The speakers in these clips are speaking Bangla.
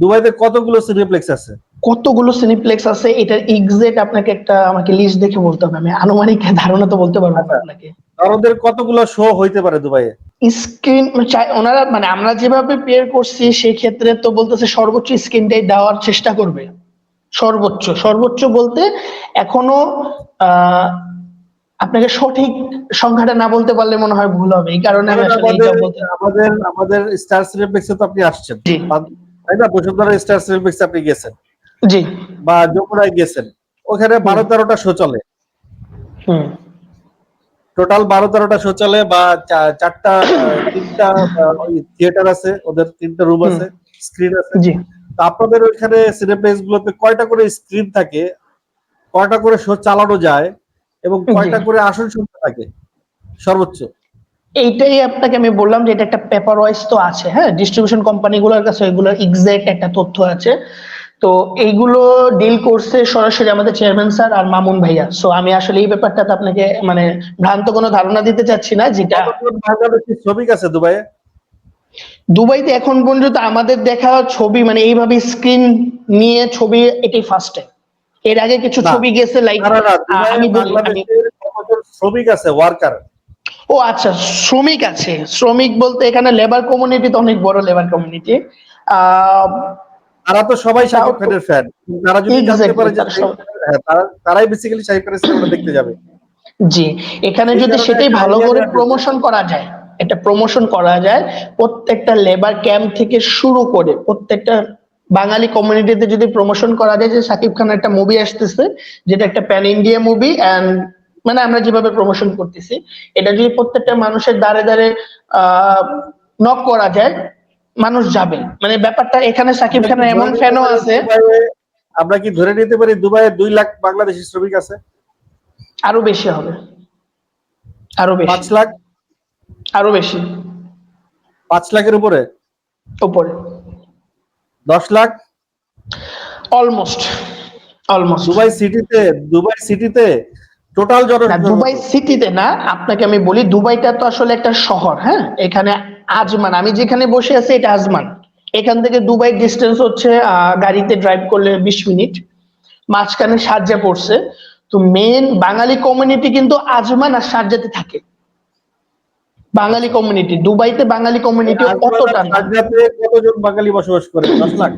দুবাইতে কতগুলো সিনেপ্লেক্স আছে? কতগুলো সিনেপ্লেক্স আছে এটার এক্সাক্ট আপনাকে একটা আমাকে লিস্ট দেখে বলতে হবে। আমি আনুমানিক ধারণা তো বলতে পারব। আপনাকে। ওদের কতগুলো শো হইতে পারে দুবাইয়ে? স্ক্রিন ওনারা মানে আমরা যেভাবে পেয়ার করছি সেই ক্ষেত্রে তো বলতেছে সর্বোচ্চ স্ক্রিনটাই দেওয়ার চেষ্টা করবে। সর্বোচ্চ সর্বোচ্চ বলতে এখনও আহ, আপনাকে সঠিক সংখ্যাটা না বলতে পারলে মনে হয় ভুল হবে। এই কারণে আমি আমাদের আমাদের স্টার সিনেপ্লেক্সে তো আপনি আসছেন। তাই না? বসুন্ধরা স্টার সিনেপ্লেক্সে আপনি গেছেন। জি। বা যমুনায় গেছেন। ওখানে বারো তেরোটা শো চলে। টোটাল বারো তেরোটা শো চলে বা চারটা তিনটা থিয়েটার আছে ওদের তিনটা রুম আছে স্ক্রিন আছে। জি। তা আপনাদের ওইখানে সিনেপ্লেক্স গুলোতে কয়টা করে স্ক্রিন থাকে? কয়টা করে শো চালানো যায়? এবং কয়টা করে আসন সংখ্যা থাকে? সর্বোচ্চ। এইটাই আপনাকে আমি বললাম যে এটা একটা পেপার ওয়াইজ তো আছে হ্যাঁ? ডিস্ট্রিবিউশন কোম্পানি কোম্পানিগুলোর কাছে এগুলোর এক্সাক্ট একটা তথ্য আছে। তো এইগুলো ডিল করছে সরাসরি আমাদের চেয়ারম্যান স্যার আর মামুন ভাইয়া। সো আমি আসলে এই ব্যাপারটাতে আপনাকে মানে ভ্রান্ত কোনো ধারণা দিতে চাচ্ছি না যেটা শ্রমিক আছে দুবাইয়ে? দুবাইতে এখন পর্যন্ত আমাদের দেখা ছবি মানে এইভাবে স্ক্রিন নিয়ে ছবি এটাই ফার্স্ট টাইম এর আগে কিছু ছবি গেছে লাইক আমি শ্রমিক আছে ওয়ার্কার ও আচ্ছা শ্রমিক আছে। শ্রমিক বলতে এখানে লেবার কমিউনিটি তো অনেক বড় লেবার কমিউনিটি তারা তো সবাই শাকিব খানের ফ্যান তারা যদি জানতে পারে যে হ্যাঁ, তারা তারাই বেসিক্যালি শাকিব খানের সিনেমা দেখতে যাবে। জি এখানে যদি সেটাই ভালো করে প্রমোশন করা যায় এটা প্রমোশন করা যায় প্রত্যেকটা লেবার ক্যাম্প থেকে শুরু করে প্রত্যেকটা বাঙালি কমিউনিটিতে যদি প্রমোশন করা যায় যে সাকিব খান একটা মুভি আসতেছে যেটা একটা প্যান ইন্ডিয়া মুভি এন্ড মানে আমরা যেভাবে প্রমোশন করতেছি এটা যদি প্রত্যেকটা মানুষের দ্বারে দ্বারে আহ নক করা যায় মানুষ যাবে। মানে ব্যাপারটা এখানে সাকিব খানের এমন ফ্যানও আছে। আমরা কি ধরে নিতে পারি দুবাইয়ে দুই লাখ বাংলাদেশি শ্রমিক আছে? আরও বেশি হবে। আরও বেশি। পাঁচ লাখ? আরও বেশি। পাঁচ লাখের উপরে? উপরে। দশ লাখ? অলমোস্ট অলমোস্ট দুবাই সিটিতে দুবাই সিটিতে টোটাল জনসংখ্যা দুবাই সিটিতে না আপনাকে আমি বলি দুবাইটা তো আসলে একটা শহর হ্যাঁ? এখানে আজমান আমি যেখানে বসে আছি এটা আজমান। এখান থেকে দুবাই ডিস্টেন্স হচ্ছে গাড়িতে ড্রাইভ করলে বিশ মিনিট। মাঝখানে সার্জা পড়ছে। তো মেন বাঙালি কমিউনিটি কিন্তু আজমান আর সার্জাতে থাকে। বাঙালি কমিউনিটি দুবাইতে বাঙালি কমিউনিটি অতটা কতজন বাঙালি বসবাস করে? দশ লাখ?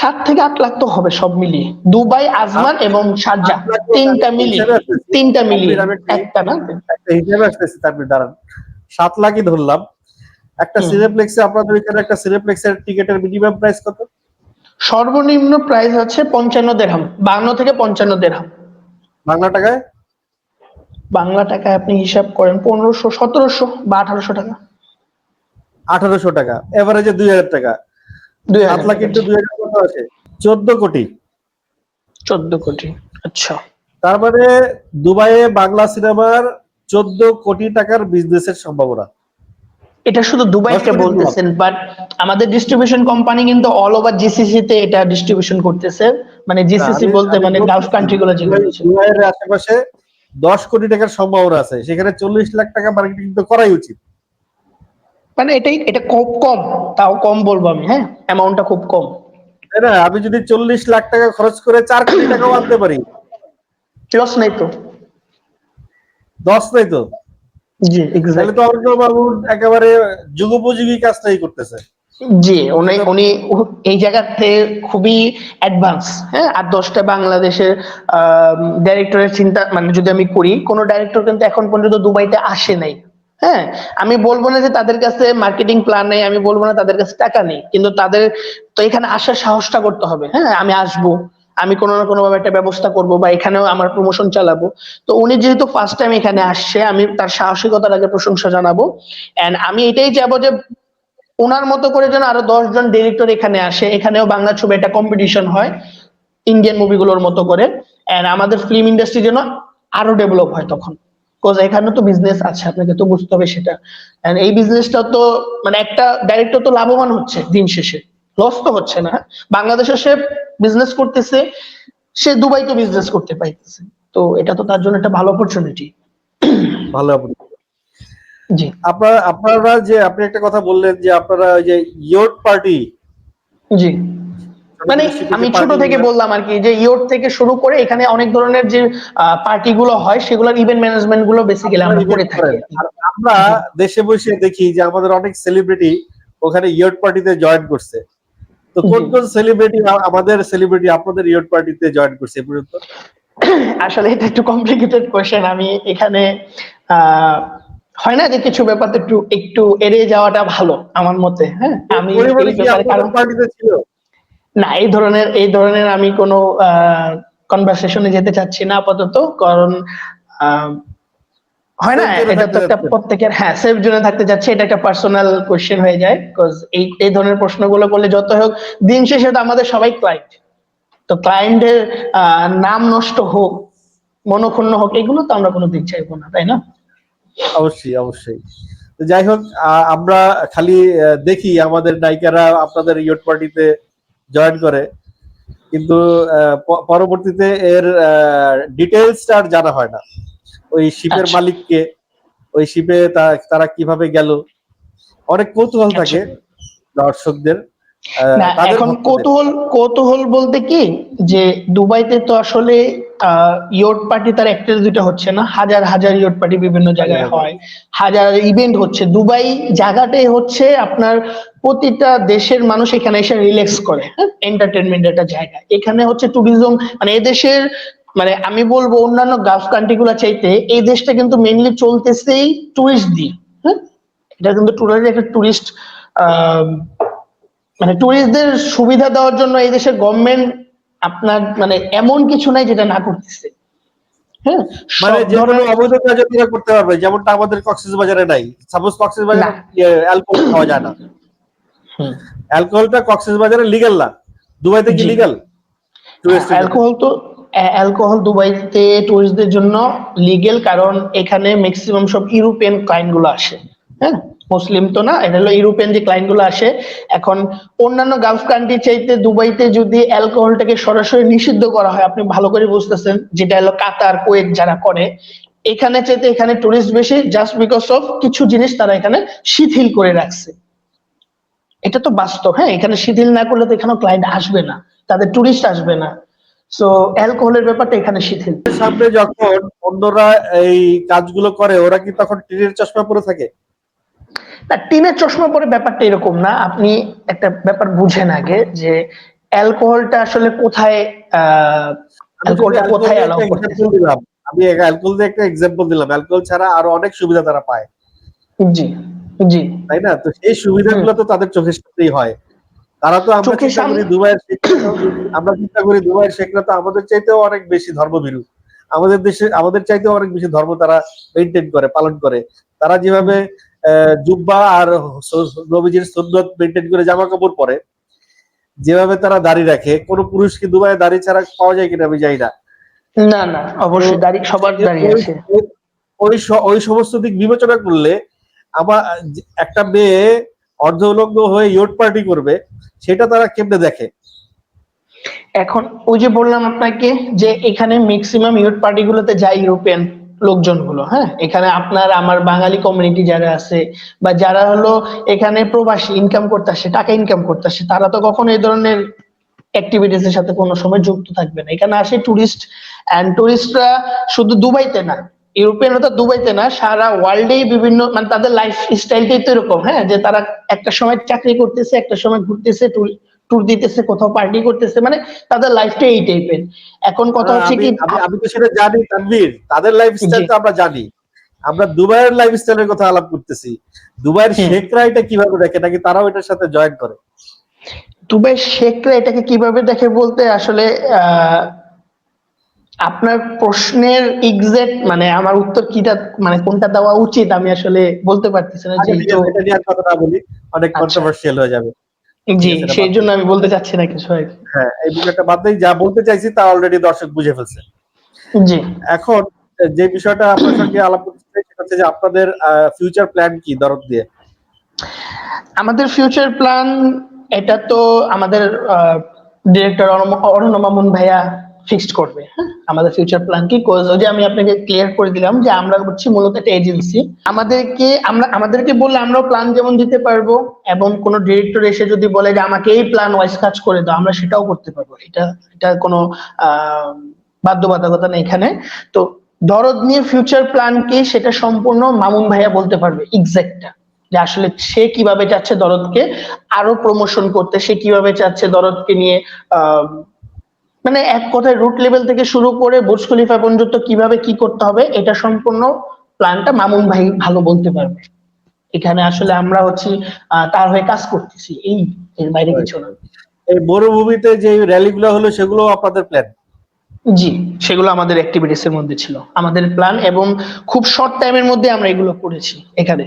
সাত থেকে আট লাখ তো হবে সব মিলিয়ে। দুবাই আজমান এবং তো তিনটা মিলিয়ে। তিনটা মিলিয়ে। একটা- না? একটা হিসেবে আসতেছে তারপরে দাঁড়ান। সাত লাখই ধরলাম। একটা। সিনেপ্লেক্সে আপনাদের এখানে একটা সিনেপ্লেক্সের টিকেটের মিনিমাম প্রাইস কত? সর্বনিম্ন প্রাইস হচ্ছে পঞ্চান্ন দেড়হাম। বান্ন থেকে পঞ্চান্ন দেড়হাম। বাংলা টাকায়? বাংলা টাকায় আপনি হিসাব করেন পনেরোশো সতেরোশো বা আঠারোশো টাকা। আঠারোশো টাকা। এভারেজে দুই হাজার টাকা। দুই হাজার লাখ। ইন্টু দুই হাজার কত আছে? চোদ্দ কোটি। চোদ্দ কোটি আচ্ছা। তার মানে দুবাইয়ে বাংলা সিনেমার চোদ্দ কোটি টাকার বিজনেসের সম্ভাবনা। এটা শুধু দুবাইকে বলতেছেন বাট আমাদের ডিস্ট্রিবিউশন কোম্পানি কিন্তু অল ওভার জিসিসি তে এটা ডিস্ট্রিবিউশন করতেছে। মানে জিসিসি বলতে মানে গালফ কান্ট্রি গুলো যেগুলো দুবাইয়ের আশেপাশে দশ কোটি টাকার সম্ভাবনা আছে। সেখানে চল্লিশ লাখ টাকা মার্কেটিং তো করাই উচিত। মানে এটাই এটা খুব কম তাও কম বলব আমি হ্যাঁ? অ্যামাউন্টটা খুব কম। তাই না? আমি যদি চল্লিশ লাখ টাকা খরচ করে চার কোটি টাকাও আনতে পারি। লস নাই তো। দশ নাই তো? জি তাহলে তো অর্ণব বাবু একেবারে যুগোপযোগী কাজটাই করতেছে। জি উনি উনি এই জায়গাতে খুবই অ্যাডভান্স হ্যাঁ? আর দশটা বাংলাদেশের ডাইরেক্টরের চিন্তা মানে যদি আমি করি কোনো ডাইরেক্টর কিন্তু এখন পর্যন্ত দুবাইতে আসে নাই। হ্যাঁ আমি বলব না যে তাদের কাছে মার্কেটিং প্ল্যান নেই, আমি বলব না তাদের কাছে টাকা নেই, কিন্তু তাদের, তো এখানে আসার সাহসটা করতে হবে হ্যাঁ আমি আসব, আমি কোনো না কোনো ভাবে একটা ব্যবস্থা করব বা এখানেও আমার প্রমোশন চালাবো। তো উনি যেহেতু ফার্স্ট টাইম এখানে আসছে, আমি তার সাহসিকতার আগে প্রশংসা জানাব এন্ড আমি এটাই যাব যে ওনার মতো করে যেন আরও দশজন ডিরেক্টর এখানে আসে, এখানেও বাংলা ছবি একটা কম্পিটিশন হয় ইন্ডিয়ান মুভিগুলোর মতো করে এন্ড আমাদের ফিল্ম ইন্ডাস্ট্রি যেন আরও ডেভেলপ হয় তখন। বিকজ এখানে তো বিজনেস আছে আপনাকে তো বুঝতে হবে সেটা। এই বিজনেসটা তো মানে একটা ডাইরেক্টর তো লাভবান হচ্ছে দিন শেষে। লস তো হচ্ছে না। বাংলাদেশে সে বিজনেস করতেছে সে দুবাই তো বিজনেস করতে পাইতেছে। তো এটা তো তার জন্য একটা ভালো অপরচুনিটি ভালো জি। আপনারা আপনারা যে আপনি একটা কথা বললেন যে আপনারা যে ইয়োট পার্টি জি। মানে আমি ছোট থেকে বললাম আর কি যে ইয়োট থেকে শুরু করে এখানে অনেক ধরনের যে পার্টি গুলো হয় সেগুলোর ইভেন্ট ম্যানেজমেন্টগুলো বেসিক্যালি আমরা করে থাকি আমরা দেশে বসে দেখি যে আমাদের অনেক সেলিব্রিটি ওখানে ইয়ট পার্টিতে জয়েন করছে। তো কোন কোন সেলিব্রিটি আমাদের সেলিব্রিটি আপনাদের ইয়ট পার্টিতে জয়েন করছে পর্যন্ত? আসলে এটা একটু কমপ্লিকেটেড কোয়েশ্চেন আমি এখানে হয় না যে কিছু ব্যাপারটা একটু একটু এড়িয়ে যাওয়াটা ভালো আমার মতে হ্যাঁ? আমি পার্টিতে ছিল? না এই ধরনের এই ধরনের আমি কোনো কনভারসেশনে যেতে চাচ্ছি না আপাতত কারণ হয় না? এটা তো একটা প্রত্যেকের হ্যাঁ সেফ জোনে থাকতে যাচ্ছে এটা একটা পার্সোনাল কোয়েশ্চেন হয়ে যায় বিকজ এই এই ধরনের প্রশ্নগুলো করলে যত হোক দিন শেষে তো আমাদের সবাই ক্লায়েন্ট তো ক্লায়েন্টের নাম নষ্ট হোক মনক্ষুণ্ণ হোক এগুলো তো আমরা কোনো দিক চাইব না তাই না? অবশ্যই অবশ্যই। তো যাই হোক আমরা খালি দেখি আমাদের নায়িকারা আপনাদের ইয়ট পার্টিতে জয়েন করে। কিন্তু আহ, পরবর্তীতে এর ডিটেলসটা আর জানা হয় না। ওই শিপের আচ্ছা। মালিককে ওই শিপে তারা কীভাবে গেল? অনেক কৌতূহল থাকে দর্শকদের। এখন। কৌতূহল কৌতূহল বলতে কি যে দুবাইতে তো আসলে ইয়ট পার্টি তার একটা দুইটা হচ্ছে না হাজার হাজার ইয়ট পার্টি বিভিন্ন জায়গায় হয় হাজার ইভেন্ট হচ্ছে। দুবাই জায়গাটাই হচ্ছে আপনার প্রতিটা দেশের মানুষ এখানে এসে রিল্যাক্স করে হ্যাঁ? এন্টারটেনমেন্ট একটা জায়গা। এখানে হচ্ছে ট্যুরিজম মানে এদেশের মানে আমি বলব অন্যান্য গালফ কান্ট্রি গুলা চাইতে এই দেশটা কিন্তু মেইনলি চলতেছেই টুরিস্ট দিয়ে হ্যাঁ? এটা কিন্তু টুরিস্ট একটা টুরিস্ট মানে টুরিস্টদের সুবিধা দেওয়ার জন্য এই দেশের গভর্নমেন্ট আপনার মানে এমন কিছু নাই যেটা না করতেছে। হ্যাঁ? মানে সব ধরনের অবৈধ কাজও করতে পারবে যেমনটা আমাদের কক্সেস বাজারে নাই সাপোজ কক্সেস বাজারে অ্যালকোহল পাওয়া যায় না। অ্যালকোহলটা কক্সেস বাজারে লিগ্যাল না। দুবাইতে কি লিগ্যাল অ্যালকোহল তো অ্যালকোহল দুবাইতে টুরিস্টদের জন্য লিগেল কারণ এখানে ম্যাক্সিমাম সব ইউরোপিয়ান ক্লায়েন্টগুলো আসে। হ্যাঁ মুসলিম তো না, এটা হলো ইউরোপিয়ান যে ক্লায়েন্টগুলো আসে, এখন অন্যান্য গালফ কান্ট্রি চাইতে দুবাইতে যদি অ্যালকোহলটাকে সরাসরি নিষিদ্ধ করা হয়, আপনি ভালো করে বুঝতেছেন, যেটা হলো কাতার, কোয়েত যারা করে, এখানে চাইতে এখানে টুরিস্ট বেশি জাস্ট বিকজ অফ কিছু জিনিস তারা এখানে শিথিল করে রাখছে। এটা তো বাস্তব হ্যাঁ এখানে শিথিল না করলে তো এখানে ক্লায়েন্ট আসবে না, তাদের টুরিস্ট আসবে না। সো অ্যালকোহলের ব্যাপারটা এখানে শিথিল। সামনে যখন অন্যরা এই কাজগুলো করে, ওরা কি তখন টিনের চশমা পরে থাকে? না টিনের চশমা পরে ব্যাপারটা এরকম না। আপনি একটা ব্যাপার বুঝেন আগে যে অ্যালকোহলটা আসলে কোথায় অ্যালকোহলটা কোথায় আমি অ্যালাউ করতে আমি অ্যালকোহল দিয়ে একটা এক্সাম্পল দিলাম। অ্যালকোহল ছাড়া আরও অনেক সুবিধা তারা পায়। জি জি। তাই না? তো সেই সুবিধাগুলো তো তাদের চোখের সামনেই হয়। তারা তো আমরা চিন্তা করি সামনে- দুবাইয়ের আমরা চিন্তা করি দুবাইয়ের শেখরা তো আমাদের চাইতেও অনেক বেশি ধর্মভীরু। আমাদের দেশে আমাদের চাইতেও অনেক বেশি ধর্ম তারা মেনটেন করে পালন করে। তারা যেভাবে জুব্বা আর নবীজির সুন্নত মেনটেন করে জামা কাপড় পরে। যেভাবে তারা দাড়ি রাখে কোন পুরুষ কি দুবাইয়ে দাড়ি ছাড়া পাওয়া যায় কিনা আমি জানি না। না না অবশ্যই। দাঁড়িয়ে সবার ওই- আছে। ওই- ওই সমস্ত দিক বিবেচনা করলে আমার একটা মেয়ে অর্ধ হয়ে ইয়োট পার্টি করবে সেটা তারা কেমনে দেখে? এখন ওই যে বললাম আপনাকে যে এখানে ম্যাক্সিমাম ইউথ পার্টি গুলোতে যায় ইউরোপিয়ান লোকজনগুলো হ্যাঁ? এখানে আপনার, আমার বাঙালি কমিউনিটি যারা আছে বা যারা হলো এখানে প্রবাসী ইনকাম করতে আসে টাকা ইনকাম করতে আসে তারা তো কখনো এই ধরনের অ্যাক্টিভিটিস এর সাথে কোনো সময় যুক্ত থাকবে না। এখানে আসে টুরিস্ট এন্ড টুরিস্টরা শুধু দুবাইতে না, ইউরোপিয়ানরা তো দুবাইতে না, সারা ওয়ার্ল্ডেই বিভিন্ন মানে তাদের লাইফ স্টাইলটাই তো এরকম হ্যাঁ? যে তারা একটা সময় চাকরি করতেছে একটা সময় ঘুরতেছে ট্যুর দিতেছে কোথাও পার্টি করতেছে মানে তাদের লাইফটা এই টাইপের এখন কথা হচ্ছে কি আমি- তো সেটা জানি তানভীর। তাদের লাইফস্টাইল। তো আমরা জানি। আমরা দুবাইয়ের লাইফস্টাইলের কথা আলাপ করতেছি। দুবাইয়ের শেখরা এটা কীভাবে দেখে নাকি তারাও এটার সাথে জয়েন করে? দুবাই শেখরা এটাকে কীভাবে দেখে বলতে? আসলে আপনার প্রশ্নের এক্সাক্ট মানে আমার উত্তর কিটা মানে কোনটা দেওয়া উচিত আমি আসলে বলতে পারতেছি না আচ্ছা, আছে, এটা নিয়ে কথা না বলি অনেক আচ্ছা। কন্ট্রোভার্সিয়াল হয়ে যাবে। জি সেই জন্য আমি বলতে চাচ্ছি না কিছু হ্যাঁ এই বিষয়টা বাদ দিয়ে যা বলতে চাইছি তা অলরেডি দর্শক বুঝে ফেলছে। জি। এখন যে বিষয়টা আপনার সঙ্গে আলাপ করতে চাই সেটা হচ্ছে যে আপনাদের ফিউচার প্ল্যান কি দরদ দিয়ে? আমাদের ফিউচার প্ল্যান এটা তো আমাদের ডিরেক্টর অরণ্য মামুন ভাইয়া ফিক্সড করবে হ্যাঁ? আমাদের ফিউচার প্ল্যান কি? কোজ ওই যে আমি আপনাকে ক্লিয়ার করে দিলাম যে আমরা হচ্ছে মূলত একটা এজেন্সি আমাদেরকে, আমরা, আমাদেরকে বললে আমরাও প্ল্যান যেমন দিতে পারব, এবং কোনো ডিরেক্টর এসে যদি বলে যে আমাকে এই প্ল্যান ওয়াইজ কাজ করে দাও, আমরা সেটাও করতে পারব। এটা এটা কোনো বাধ্যবাধকতা নেই এখানে। তো দরদ নিয়ে ফিউচার প্ল্যান কি সেটা সম্পূর্ণ মামুন ভাইয়া বলতে পারবে এক্সাক্টটা যে আসলে সে কীভাবে চাচ্ছে দরদকে আরও প্রমোশন করতে, সে কীভাবে চাচ্ছে দরদকে নিয়ে মানে এক কথায় রুট লেভেল থেকে শুরু করে বুর্জ খলিফা পর্যন্ত কীভাবে কি করতে হবে এটা সম্পূর্ণ প্ল্যানটা মামুন ভাই ভালো বলতে পারবে। এখানে আসলে আমরা হচ্ছে তার হয়ে কাজ করতেছি এই এর বাইরে কিছু না। এই মরুভূমিতে যে র্যালিগুলো হলো সেগুলো আপনাদের প্ল্যান জি সেগুলো আমাদের অ্যাক্টিভিটিস এর মধ্যে ছিল। আমাদের প্ল্যান এবং খুব শর্ট টাইমের মধ্যে আমরা এগুলো করেছি এখানে।